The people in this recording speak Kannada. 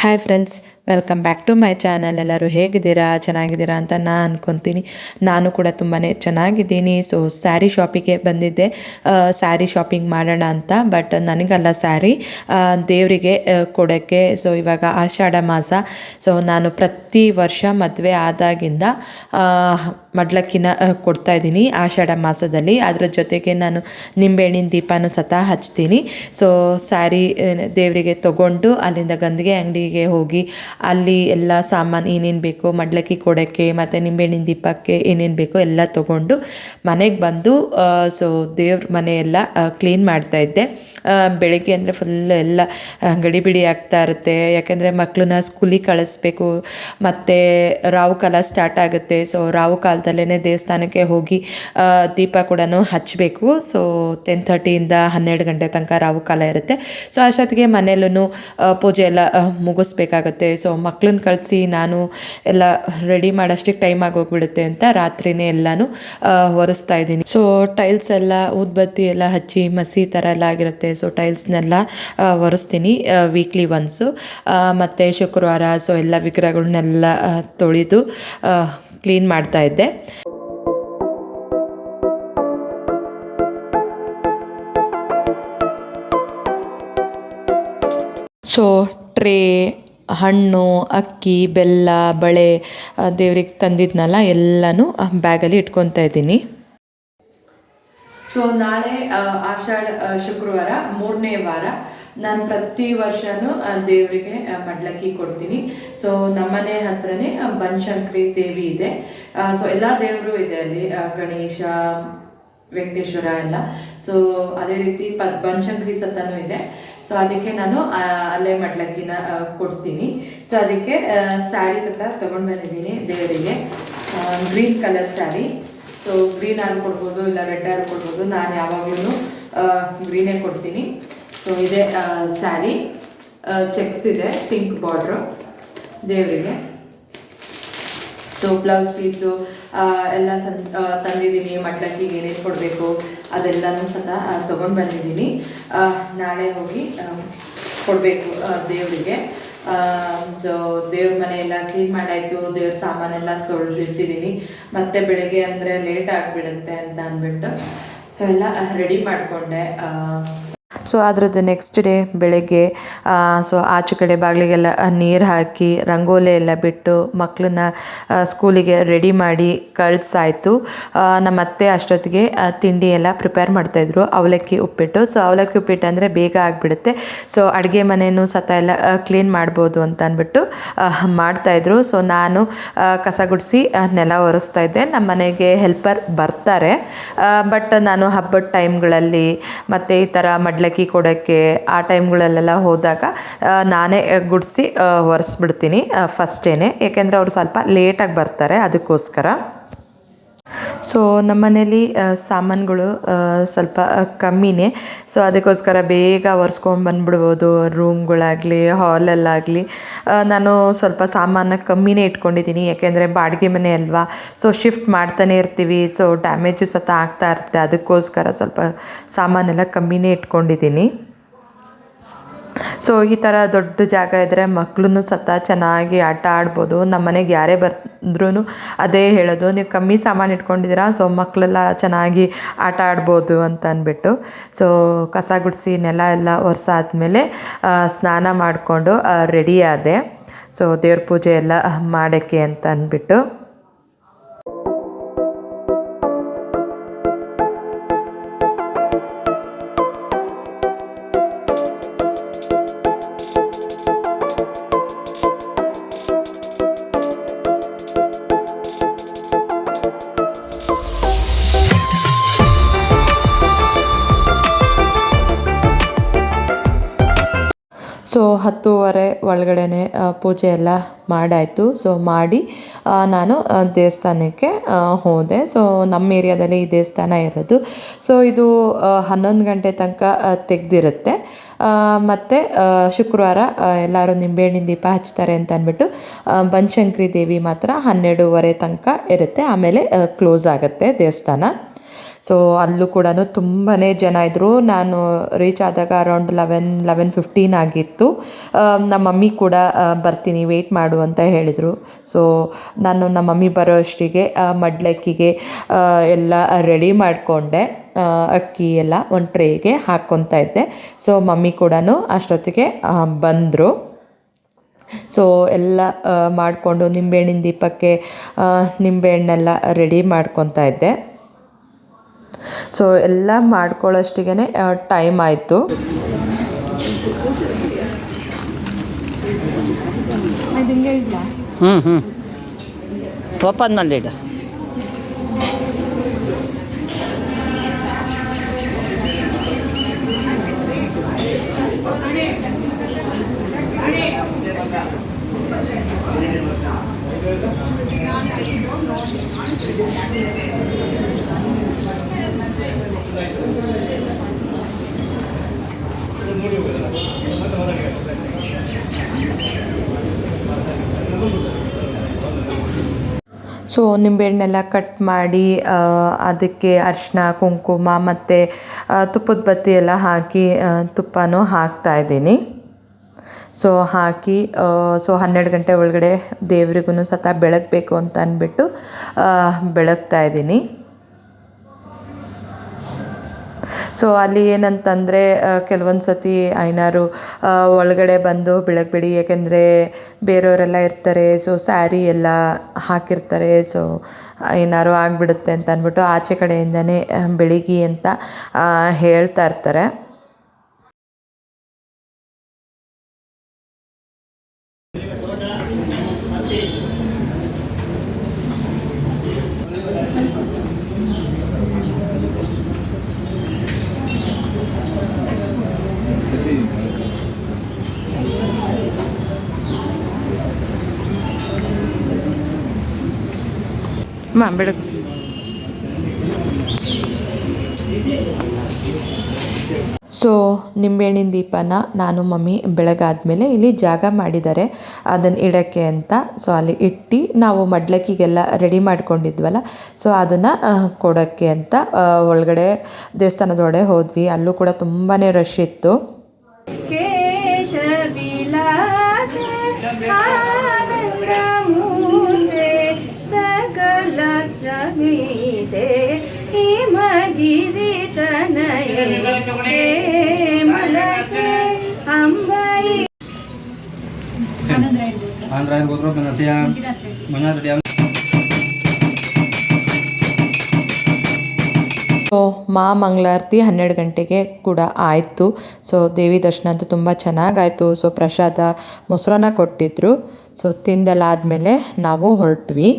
Hi friends welcome back to my channel ಎಲ್ಲರೂ ಹೇಗಿದ್ದೀರಾ? ಚೆನ್ನಾಗಿದ್ದೀರಾ ಅಂತ ನಾನು ಅಂದ್ಕೊತೀನಿ ನಾನು ಕೂಡ ತುಂಬಾ ಚೆನ್ನಾಗಿದ್ದೀನಿ. ಸೊ ಸ್ಯಾರಿ ಶಾಪಿಗೆ ಬಂದಿದ್ದೆ. ಸ್ಯಾರಿ ಶಾಪಿಂಗ್ ಮಾಡೋಣ ಅಂತ. ಬಟ್ ನನಗಲ್ಲ ಸ್ಯಾರಿ ದೇವರಿಗೆ ಕೊಡೋಕ್ಕೆ. ಸೊ ಇವಾಗ ಆಷಾಢ ಮಾಸ. ಸೊ ನಾನು ಪ್ರತಿ ವರ್ಷ ಮದುವೆ ಆದಾಗಿಂದ ಮಡ್ಲಕ್ಕಿನ ಕೊಡ್ತಾ ಇದ್ದೀನಿ ಆಷಾಢ ಮಾಸದಲ್ಲಿ. ಅದರ ಜೊತೆಗೆ ನಾನು ನಿಂಬೆಹಣ್ಣಿನ ದೀಪನೂ ಸತ ಹಚ್ತೀನಿ. ಸೊ ಸ್ಯಾರಿ ದೇವರಿಗೆ ತಗೊಂಡು ಅಲ್ಲಿಂದ ಗಂದಿಗೆ ಅಂಗಡಿಗೆ ಹೋಗಿ ಅಲ್ಲಿ ಎಲ್ಲ ಸಾಮಾನು ಏನೇನು ಬೇಕೋ ಮಡ್ಲಕ್ಕಿ ಕೊಡೋಕ್ಕೆ ಮತ್ತು ನಿಂಬೆಹಣ್ಣಿನ ದೀಪಕ್ಕೆ ಏನೇನು ಬೇಕೋ ಎಲ್ಲ ತಗೊಂಡು ಮನೆಗೆ ಬಂದು ಸೊ ದೇವ್ರ ಮನೆ ಎಲ್ಲ ಕ್ಲೀನ್ ಮಾಡ್ತಾ ಇದ್ದೆ. ಬೆಳಗ್ಗೆ ಅಂದರೆ ಫುಲ್ ಎಲ್ಲ ಗಡಿ ಗಡಿಬಿಡಿ ಆಗ್ತಾ ಇರುತ್ತೆ. ಯಾಕೆಂದರೆ ಮಕ್ಕಳನ್ನ ಸ್ಕೂಲಿಗೆ ಕಳಿಸ್ಬೇಕು. ಮತ್ತು ರಾವು ಕಾಲ ಸ್ಟಾರ್ಟ್ ಆಗುತ್ತೆ. ಸೊ ರಾವು ಕಾಲದಲ್ಲೇ ದೇವಸ್ಥಾನಕ್ಕೆ ಹೋಗಿ ದೀಪ ಕೂಡ ಹಚ್ಚಬೇಕು ಸೊ ಟೆನ್ ಥರ್ಟಿಯಿಂದ ಹನ್ನೆರಡು ಗಂಟೆ ತನಕ ರಾವು ಕಾಲ ಇರುತ್ತೆ. ಸೊ ಅಷ್ಟೊತ್ತಿಗೆ ಮನೆಯಲ್ಲೂ ಪೂಜೆ ಎಲ್ಲ ಮುಗಿಸ್ಬೇಕಾಗತ್ತೆ. ಸೊ ಮಕ್ಳನ್ನ ಕಳಿಸಿ ನಾನು ಎಲ್ಲ ರೆಡಿ ಮಾಡೋಷ್ಟಕ್ಕೆ ಟೈಮ್ ಆಗೋಗ್ಬಿಡುತ್ತೆ ಅಂತ ರಾತ್ರಿನೇ ಎಲ್ಲನೂ ಒರೆಸ್ತಾ ಇದ್ದೀನಿ. ಸೊ ಟೈಲ್ಸ್ ಎಲ್ಲ ಊದ್ಬತ್ತಿ ಎಲ್ಲ ಹಚ್ಚಿ ಮಸಿ ಥರ ಎಲ್ಲ ಆಗಿರುತ್ತೆ. ಸೊ ಟೈಲ್ಸ್ನೆಲ್ಲ ಒರೆಸ್ತೀನಿ ವೀಕ್ಲಿ ಒನ್ಸು ಮತ್ತು ಶುಕ್ರವಾರ ಸೊ ಎಲ್ಲ ವಿಗ್ರಹಗಳನ್ನೆಲ್ಲ ತೊಳೆದು ಕ್ಲೀನ್ ಮಾಡ್ತಾ ಇದ್ದೆ. ಸೊ ಟ್ರೇ ಹಣ್ಣು, ಅಕ್ಕಿ, ಬೆಲ್ಲ, ಬಳೆ ದೇವ್ರಿಗೆ ತಂದಿದ್ನಲ್ಲ, ಎಲ್ಲನೂ ಬ್ಯಾಗಲ್ಲಿ ಇಟ್ಕೊತಾ ಇದ್ದೀನಿ. ಸೊ ನಾಳೆ ಆಷಾಢ ಶುಕ್ರವಾರ, ಮೂರನೇ ವಾರ, ನಾನು ಪ್ರತಿ ವರ್ಷನೂ ದೇವರಿಗೆ ಮಡ್ಲಕ್ಕಿ ಕೊಡ್ತೀನಿ. ಸೊ ನಮ್ಮನೆ ಹತ್ರನೇ ಬನಶಂಕರಿ ದೇವಿ ಇದೆ. ಸೊ ಎಲ್ಲ ದೇವರು ಇದೆ ಅಲ್ಲಿ ಗಣೇಶ, ವೆಂಕಟೇಶ್ವರ ಎಲ್ಲ. ಸೊ ಅದೇ ರೀತಿ ಪ, ಬನಶಂಕರಿ ಸತ್ತನೂ ಇದೆ. ಸೊ ಅದಕ್ಕೆ ನಾನು ಅಲ್ಲೇ ಮಡ್ಲಕ್ಕಿನ ಕೊಡ್ತೀನಿ. ಸೊ ಅದಕ್ಕೆ ಸ್ಯಾರಿ ಸುತ್ತ ತೊಗೊಂಡು ಬಂದಿದ್ದೀನಿ ದೇವರಿಗೆ. Green colour sari so green ಆರು ಕೊಡ್ಬೋದು, ಇಲ್ಲ ರೆಡ್ ಆರು ಕೊಡ್ಬೋದು. ನಾನು ಯಾವಾಗಲೂ ಗ್ರೀನೇ ಕೊಡ್ತೀನಿ. ಸೊ ಇದೆ ಸ್ಯಾರಿ ಚೆಕ್ಸ್ ಇದೆ ಪಿಂಕ್ ಬಾರ್ಡ್ರು ದೇವರಿಗೆ. ಸೊ ಬ್ಲೌಸ್ ಪೀಸು ಎಲ್ಲ ಸಂ ಆ, ತಂದಿದ್ದೀನಿ ಮಟ್ಲಕ್ಕಿಗೆ ಏನೇನು ಕೊಡಬೇಕು ಅದೆಲ್ಲನೂ ಸತ ತೊಗೊಂಡು ಬಂದಿದ್ದೀನಿ. ನಾಳೆ ಹೋಗಿ ಕೊಡಬೇಕು ದೇವರಿಗೆ. ಸೊ ದೇವ್ರ ಮನೆ ಎಲ್ಲ ಕ್ಲೀನ್ ಮಾಡಾಯಿತು ದೇವ್ರ ಸಾಮಾನೆಲ್ಲ ತೊಳೆದಿಟ್ಟಿದ್ದೀನಿ ಮತ್ತೆ ಬೆಳಗ್ಗೆ ಅಂದರೆ ಲೇಟ್ ಆಗಿಬಿಡುತ್ತೆ ಅಂತ ಅಂದ್ಬಿಟ್ಟು ಸೊ ಎಲ್ಲ ರೆಡಿ ಮಾಡಿಕೊಂಡೆ. ಸೊ ಅದರದ್ದು ನೆಕ್ಸ್ಟ್ ಡೇ ಬೆಳಗ್ಗೆ ಸೊ ಆಚೆ ಕಡೆ ಬಾಗಿಲಿಗೆಲ್ಲ ನೀರು ಹಾಕಿ, ರಂಗೋಲಿ ಎಲ್ಲ ಬಿಟ್ಟು ಮಕ್ಕಳನ್ನ ಸ್ಕೂಲಿಗೆ ರೆಡಿ ಮಾಡಿ ಕಳ್ಸಾಯಿತು. ನಮ್ಮ ಅತ್ತೆ ಅಷ್ಟೊತ್ತಿಗೆ ತಿಂಡಿ ಎಲ್ಲ ಪ್ರಿಪೇರ್ ಮಾಡ್ತಾಯಿದ್ರು ಅವಲಕ್ಕಿ ಉಪ್ಪಿಟ್ಟು. ಸೊ ಅವಲಕ್ಕಿ ಉಪ್ಪಿಟ್ಟು ಅಂದರೆ ಬೇಗ ಆಗಿಬಿಡುತ್ತೆ. ಸೊ ಅಡುಗೆ ಮನೆಯೂ ಸತ ಎಲ್ಲ ಕ್ಲೀನ್ ಮಾಡ್ಬೋದು ಅಂತ ಅಂದ್ಬಿಟ್ಟು ಮಾಡ್ತಾಯಿದ್ರು ಸೊ ನಾನು ಕಸ ಗುಡಿಸಿ ನೆಲ ಒರೆಸ್ತಾ ಇದ್ದೆ. ನಮ್ಮ ಮನೆಗೆ ಹೆಲ್ಪರ್ ಬರ್ತಾರೆ. ಬಟ್ ನಾನು ಹಬ್ಬದ ಟೈಮ್ಗಳಲ್ಲಿ ಮತ್ತು ಈ ಥರ ಮಡ್ಲಕ್ಕಿ ಕೊಡೋಕ್ಕೆ ಆ ಟೈಮ್ಗಳಲ್ಲೆಲ್ಲ ಹೋದಾಗ ನಾನೇ ಗುಡಿಸಿ ಒರೆಸ್ಬಿಡ್ತೀನಿ ಫಸ್ಟೇನೆ. ಏಕೆಂದರೆ ಅವರು ಸ್ವಲ್ಪ ಲೇಟಾಗಿ ಬರ್ತಾರೆ ಅದಕ್ಕೋಸ್ಕರ. ಸೊ ನಮ್ಮ ಮನೇಲಿ ಸಾಮಾನುಗಳು ಸ್ವಲ್ಪ ಕಮ್ಮಿನೇ. ಸೊ ಅದಕ್ಕೋಸ್ಕರ ಬೇಗ ಒರೆಸ್ಕೊಂಡು ಬಂದ್ಬಿಡ್ಬೋದು. ರೂಮ್ಗಳಾಗಲಿ ಹಾಲಲ್ಲಾಗಲಿ ನಾನು ಸ್ವಲ್ಪ ಸಾಮಾನು ಕಮ್ಮಿನೇ ಇಟ್ಕೊಂಡಿದ್ದೀನಿ. ಯಾಕೆಂದರೆ ಬಾಡಿಗೆ ಮನೆ ಅಲ್ವಾ? ಸೊ ಶಿಫ್ಟ್ ಮಾಡ್ತಾನೆ ಇರ್ತೀವಿ. ಸೊ ಡ್ಯಾಮೇಜು ಸತ ಆಗ್ತಾ ಇರುತ್ತೆ. ಅದಕ್ಕೋಸ್ಕರ ಸ್ವಲ್ಪ ಸಾಮಾನೆಲ್ಲ ಕಮ್ಮಿನೇ ಇಟ್ಕೊಂಡಿದ್ದೀನಿ. ಸೊ ಈ ಥರ ದೊಡ್ಡ ಜಾಗ ಇದ್ದರೆ ಮಕ್ಳು ಸತ ಚೆನ್ನಾಗಿ ಆಟ ಆಡ್ಬೋದು. ನಮ್ಮ ಮನೆಗೆ ಯಾರೇ ಬಂದ್ರೂ ಅದೇ ಹೇಳೋದು. ನೀವು ಕಮ್ಮಿ ಸಾಮಾನು ಇಟ್ಕೊಂಡಿದ್ದೀರಾ ಸೊ ಮಕ್ಕಳೆಲ್ಲ ಚೆನ್ನಾಗಿ ಆಟ ಆಡ್ಬೋದು ಅಂತ ಅಂದ್ಬಿಟ್ಟು ಸೊ ಕಸ ಗುಡಿಸಿ, ನೆಲ ಎಲ್ಲ ಒರೆಸಾದ್ಮೇಲೆ ಸ್ನಾನ ಮಾಡಿಕೊಂಡು ರೆಡಿ ಆದೆ. ಸೊ ದೇವ್ರ ಪೂಜೆ ಎಲ್ಲ ಮಾಡೋಕ್ಕೆ ಅಂತ ಅಂದ್ಬಿಟ್ಟು ಸೊ ಹತ್ತೂವರೆ ಒಳಗಡೆ ಪೂಜೆ ಎಲ್ಲ ಮಾಡಾಯಿತು. ಸೊ ಮಾಡಿ ನಾನು ದೇವಸ್ಥಾನಕ್ಕೆ ಹೋದೆ. ಸೊ ನಮ್ಮ ಏರಿಯಾದಲ್ಲಿ ಈ ದೇವಸ್ಥಾನ ಇರೋದು. ಸೊ ಇದು ಹನ್ನೊಂದು ಗಂಟೆ ತನಕ ತೆಗೆದಿರುತ್ತೆ. ಮತ್ತು ಶುಕ್ರವಾರ ಎಲ್ಲರೂ ನಿಂಬೆಹಣ್ಣಿನ ದೀಪ ಹಚ್ತಾರೆ ಅಂತ ಅಂದ್ಬಿಟ್ಟು ಬನಶಂಕರಿ ದೇವಿ ಮಾತ್ರ ಹನ್ನೆರಡೂವರೆ ತನಕ ಇರುತ್ತೆ. ಆಮೇಲೆ ಕ್ಲೋಸ್ ಆಗುತ್ತೆ ದೇವಸ್ಥಾನ. ಸೊ ಅಲ್ಲೂ ಕೂಡ ತುಂಬಾ ಜನ ಇದ್ದರು ನಾನು ರೀಚ್ ಆದಾಗ ಅರೌಂಡ್ ಲೆವೆನ್ ಲೆವೆನ್ ಫಿಫ್ಟೀನ್ ಆಗಿತ್ತು. ನಮ್ಮ ಮಮ್ಮಿ ಕೂಡ ಬರ್ತೀನಿ ವೆಯ್ಟ್ ಮಾಡು ಅಂತ ಹೇಳಿದರು. ಸೊ ನಾನು ನಮ್ಮ ಮಮ್ಮಿ ಬರೋ ಅಷ್ಟಿಗೆ ಮಡ್ಲಕ್ಕಿಗೆ ಎಲ್ಲ ರೆಡಿ ಮಾಡಿಕೊಂಡೆ. ಅಕ್ಕಿ ಎಲ್ಲ ಒಂದು ಟ್ರೇಗೆ ಹಾಕ್ಕೊತಾ ಇದ್ದೆ. ಸೊ ಮಮ್ಮಿ ಕೂಡ ಅಷ್ಟೊತ್ತಿಗೆ ಬಂದರು. ಸೊ ಎಲ್ಲ ಮಾಡಿಕೊಂಡು ನಿಂಬೆಹಣ್ಣಿನ ದೀಪಕ್ಕೆ ನಿಂಬೆಹಣ್ಣೆಲ್ಲ ರೆಡಿ ಮಾಡ್ಕೊತಾ ಇದ್ದೆ. ಸೊ ಎಲ್ಲ ಮಾಡ್ಕೊಳ್ಳೋಷ್ಟಿಗೆ ಟೈಮ್ ಆಯಿತು. ಹ್ಞೂ ಹ್ಞೂ ಓಪನ್ ಮಾಡಿಡು ಸೊ ನಿಂಬೆಹಣ್ಣೆಲ್ಲ ಕಟ್ ಮಾಡಿ ಅದಕ್ಕೆ ಅರಿಶಿನ ಕುಂಕುಮ ಮತ್ತು ತುಪ್ಪದ ಬತ್ತಿ ಎಲ್ಲ ಹಾಕಿ ತುಪ್ಪನೂ ಹಾಕ್ತಾ ಇದ್ದೀನಿ. ಸೊ ಹಾಕಿ ಸೊ ಹನ್ನೆರಡು ಗಂಟೆ ಒಳಗಡೆ ದೇವ್ರಿಗೂ ಸತ ಬೆಳಗಬೇಕು ಅಂತ ಅಂದ್ಬಿಟ್ಟು ಬೆಳಗ್ತಾ ಇದ್ದೀನಿ. ಸೊ ಅಲ್ಲಿ ಏನಂತಂದರೆ ಕೆಲವೊಂದು ಸತಿ ಐನಾರು ಒಳಗಡೆ ಬಂದು ಬೆಳಗ್ಗೆ ಬಿಡಿ ಏಕೆಂದರೆ ಬೇರೆಯವರೆಲ್ಲ ಇರ್ತಾರೆ ಸೊ ಸ್ಯಾರಿ ಎಲ್ಲ ಹಾಕಿರ್ತಾರೆ ಸೊ ಏನಾರು ಆಗಿಬಿಡುತ್ತೆ ಅಂತ ಅಂದ್ಬಿಟ್ಟು ಆಚೆ ಕಡೆಯಿಂದನೇ ಬೆಳಗ್ಗೆ ಬೆಳಿಗ್ಗೆ ಅಂತ ಹೇಳ್ತಾ ಇರ್ತಾರೆ. ಮಾ ಬೆಳಗ್ಗೆ ಸೊ ನಿಂಬೆಹಣ್ಣಿನ ದೀಪನ ನಾನು ಮಮ್ಮಿ ಬೆಳಗಾದ್ಮೇಲೆ ಇಲ್ಲಿ ಜಾಗ ಮಾಡಿದ್ದಾರೆ. ಅದನ್ನು ಇಡಕ್ಕೆ ಅಂತ. ಸೊ ಅಲ್ಲಿ ಇಟ್ಟು ನಾವು ಮಡ್ಲಕ್ಕಿಗೆಲ್ಲ ರೆಡಿ ಮಾಡ್ಕೊಂಡಿದ್ವಲ್ಲ ಸೊ ಅದನ್ನು ಕೊಡೋಕ್ಕೆ ಅಂತ ಒಳಗಡೆ ದೇವಸ್ಥಾನದೊಳಗೆ ಹೋದ್ವಿ. ಅಲ್ಲೂ ಕೂಡ ತುಂಬಾ ರಶ್ ಇತ್ತು. ವಂದಿತೆ ಹೇಮಗಿರಿ ತನಯೇ ಸೊ, ಮಾ ಮಂಗಳಾರತಿ ಹನ್ನೆರಡು ಗಂಟೆಗೆ ಕೂಡ ಆಯಿತು. ಸೊ, ದೇವಿ ದರ್ಶನ ಅಂತೂ ತುಂಬ ಚೆನ್ನಾಗಾಯಿತು. ಸೊ, ಪ್ರಸಾದ ಮೊಸರನ್ನ ಕೊಟ್ಟಿದ್ರು. ಸೊ ತಿಂದಲಾದಮೇಲೆ ನಾವು ಹೊರಟ್ವಿ.